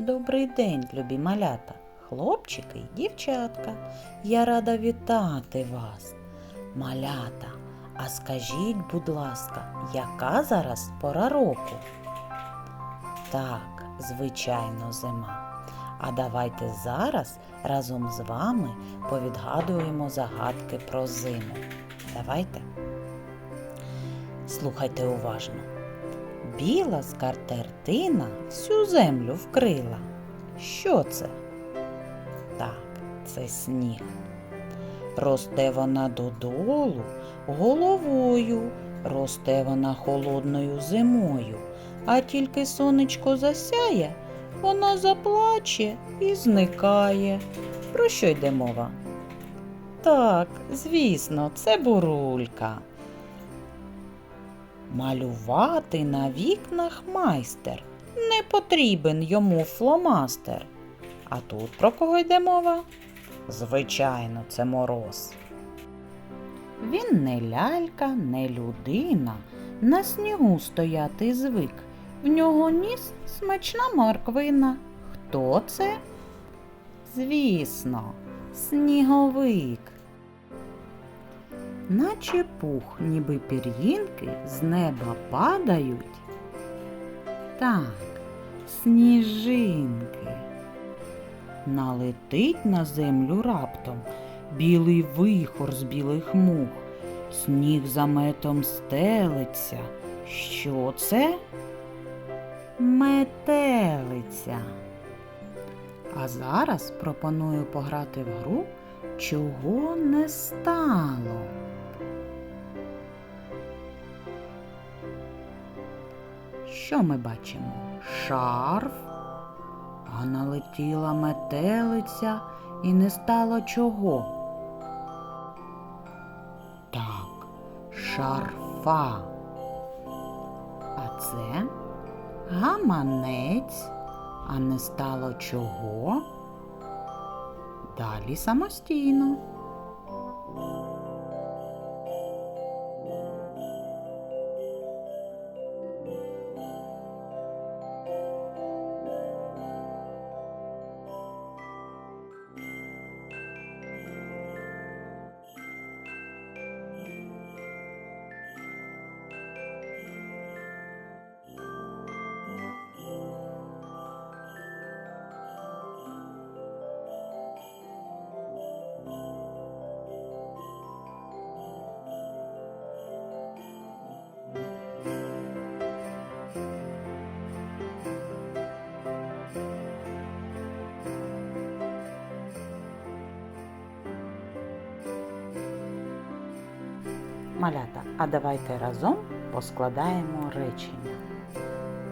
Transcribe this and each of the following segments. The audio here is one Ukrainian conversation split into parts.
Добрий день, любі малята, хлопчики й дівчатка. Я рада вітати вас. Малята, а скажіть, будь ласка, яка зараз пора року? Так, звичайно, зима. А давайте зараз разом з вами повідгадуємо загадки про зиму. Давайте. Слухайте уважно. Біла скатертина всю землю вкрила. Що це? Так, це сніг. Росте вона додолу головою, росте вона холодною зимою, а тільки сонечко засяє, вона заплаче і зникає. Про що йде мова? Так, звісно, це бурулька. Малювати на вікнах майстер. Не потрібен йому фломастер. А тут про кого йде мова? Звичайно, це мороз. Він не лялька, не людина, на снігу стояти звик. В нього ніс смачна морквина. Хто це? Звісно, сніговик. Наче пух, ніби пір'їнки з неба падають. Так, сніжинки. Налетить на землю раптом білий вихор з білих мух. Сніг заметом стелиться. Що це? Метелиця. А зараз пропоную пограти в гру, чого не стало. Що ми бачимо? Шарф, а налетіла метелиця і не стало чого. Так, шарфа. А це гаманець, а не стало чого. Далі самостійно. Малята, а давайте разом поскладаємо речення.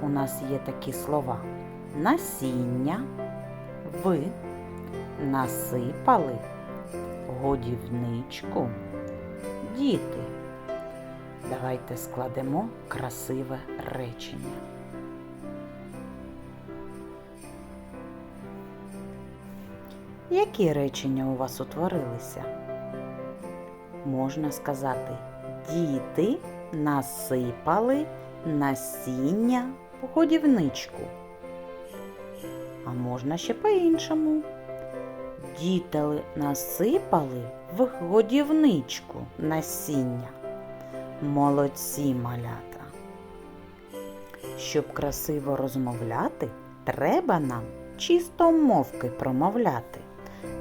У нас є такі слова насіння, ви насипали, годівничку, діти. Давайте складемо красиве речення. Які речення у вас утворилися? можна сказати, діти насипали насіння в годівничку. А можна ще по-іншому. Діти насипали в годівничку насіння. Молодці малята. Щоб красиво розмовляти, треба нам чистомовки промовляти.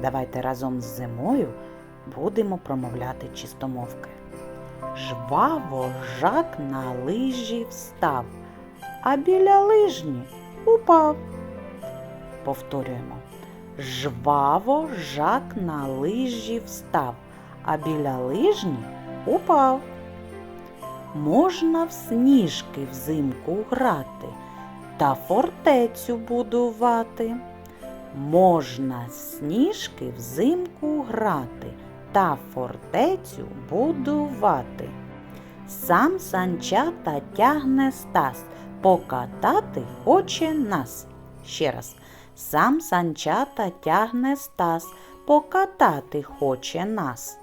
Давайте разом з зимою будемо промовляти чистомовки. Жваво жак на лижі встав, а біля лижні упав. Повторюємо. Жваво жак на лижі встав, а біля лижні упав. Можна в сніжки взимку грати та фортецю будувати. Можна сніжки взимку грати та фортецю будувати. Сам санчата тягне Стас, покатати хоче нас. Ще раз. Сам санчата тягне Стас, покатати хоче нас.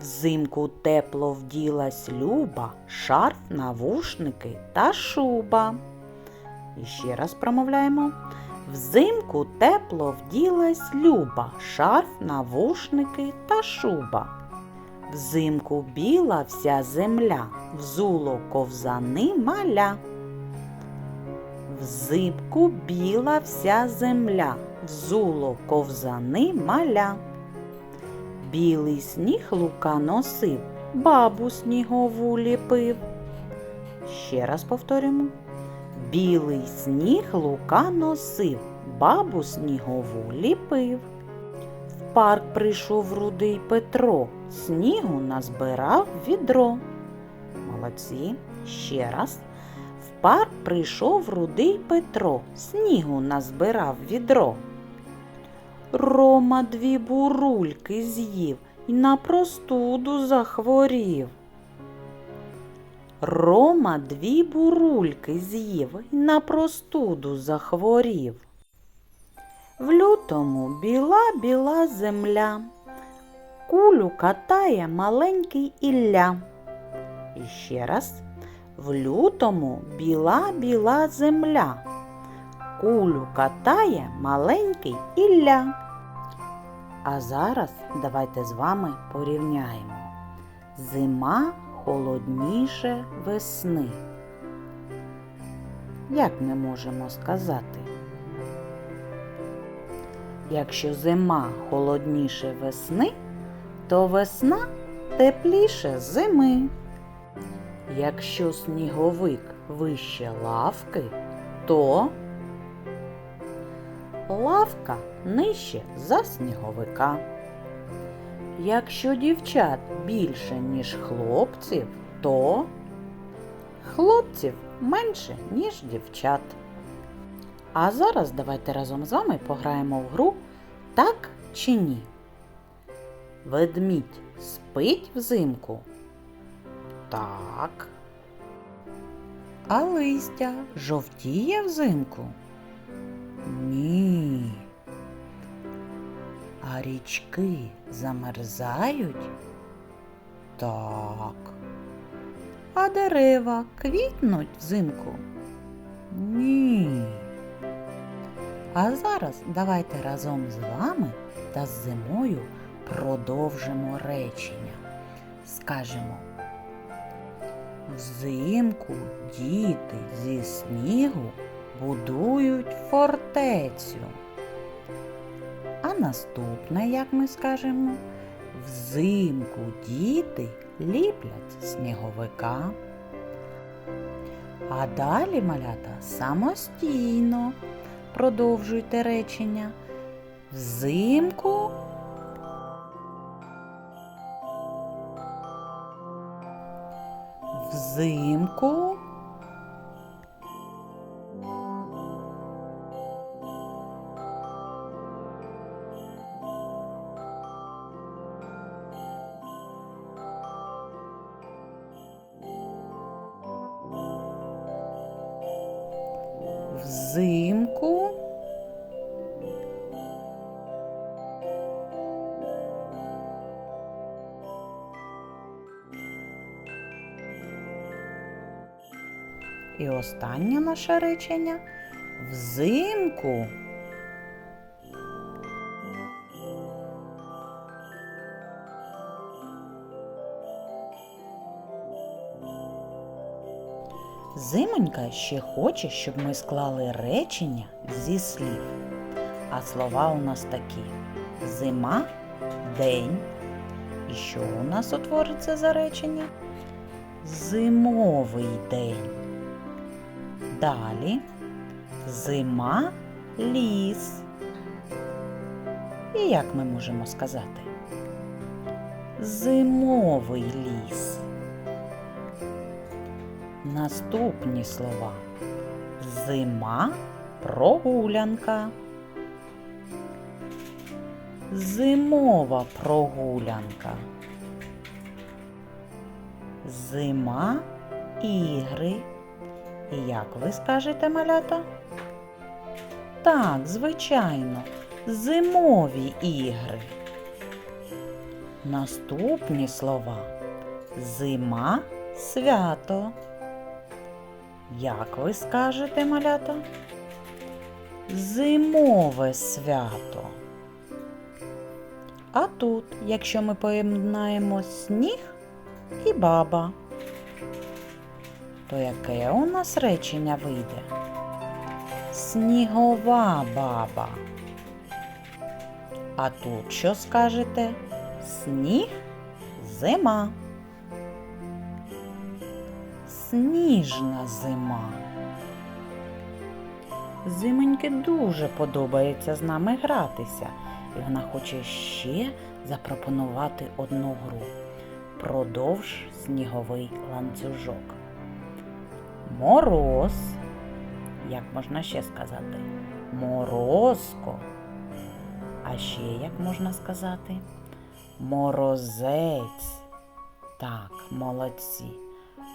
Взимку тепло вділась люба, шарф, навушники та шуба. І ще раз промовляємо. Взимку тепло вділась люба, шарф, навушники та шуба. Взимку біла вся земля, взуло ковзани маля. Взимку біла вся земля, взуло ковзани маля. Білий сніг лука носив, бабу снігову ліпив. Ще раз повторюємо. Білий сніг лука носив, бабу снігову ліпив. В парк прийшов рудий Петро, снігу назбирав відро. Молодці. Ще раз. В парк прийшов рудий Петро, снігу назбирав відро. Рома дві бурульки з'їв і на простуду захворів. Рома дві бурульки з'їв і на простуду захворів. В лютому біла біла земля, кулю катає маленький Ілля. І ще раз. В лютому біла біла земля, кулю катає маленький Ілля. А зараз давайте з вами порівняємо. Зима холодніше весни. Як ми можемо сказати? Якщо зима холодніше весни, то весна тепліше зими. Якщо сніговик вище лавки, то лавка нижче за сніговика. Якщо дівчат більше, ніж хлопців, то хлопців менше, ніж дівчат. А зараз давайте разом з вами пограємо в гру так чи ні. Ведмідь спить взимку. Так. А листя жовтіє взимку? Ні. А річки замерзають? Так. А дерева квітнуть взимку? Ні. А зараз давайте разом з вами та з зимою продовжимо речення. Скажемо. Взимку діти зі снігу будують фортецю. Наступне, як ми скажемо, взимку діти ліплять сніговика. А далі, малята, самостійно продовжуйте речення. Взимку взимку взимку І останнє наше речення взимку. Зимонька ще хоче, щоб ми склали речення зі слів. А слова у нас такі: зима, день. І що у нас утвориться за речення? Зимовий день. Далі зима, ліс. І як ми можемо сказати? Зимовий ліс. Наступні слова. Зима, прогулянка. Зимова прогулянка. Зима, ігри. Як ви скажете, малята? Так, звичайно, зимові ігри. Наступні слова. Зима, свято. Як ви скажете, малята? зимове свято. А тут, якщо ми поєднаємо сніг і баба, то яке у нас речення вийде? Снігова баба. А тут що скажете? Сніг зима. Сніжна зима. Зимоньки дуже подобається з нами гратися, і вона хоче ще запропонувати одну гру. Продовж сніговий ланцюжок. Мороз. Як можна ще сказати? Морозко. А ще як можна сказати? Морозець. Так, молодці.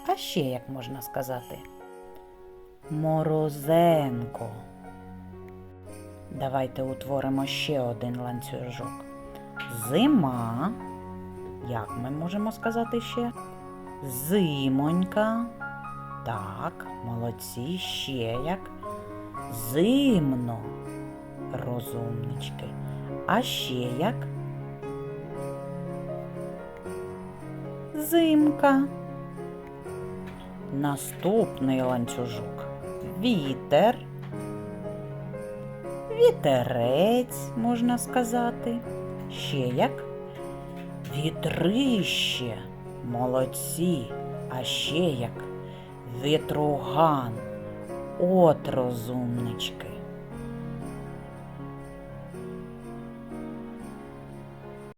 А ще як можна сказати? Морозенко. Давайте утворимо ще один ланцюжок. Зима. Як ми можемо сказати ще? Зимонька. Так, молодці, ще як. Зимно. Розумнички. А ще як? Зимка. Наступний ланцюжок. Вітер. Вітерець, можна сказати. Ще як? Вітрище. Молодці. А ще як? Вітруган. От розумнички.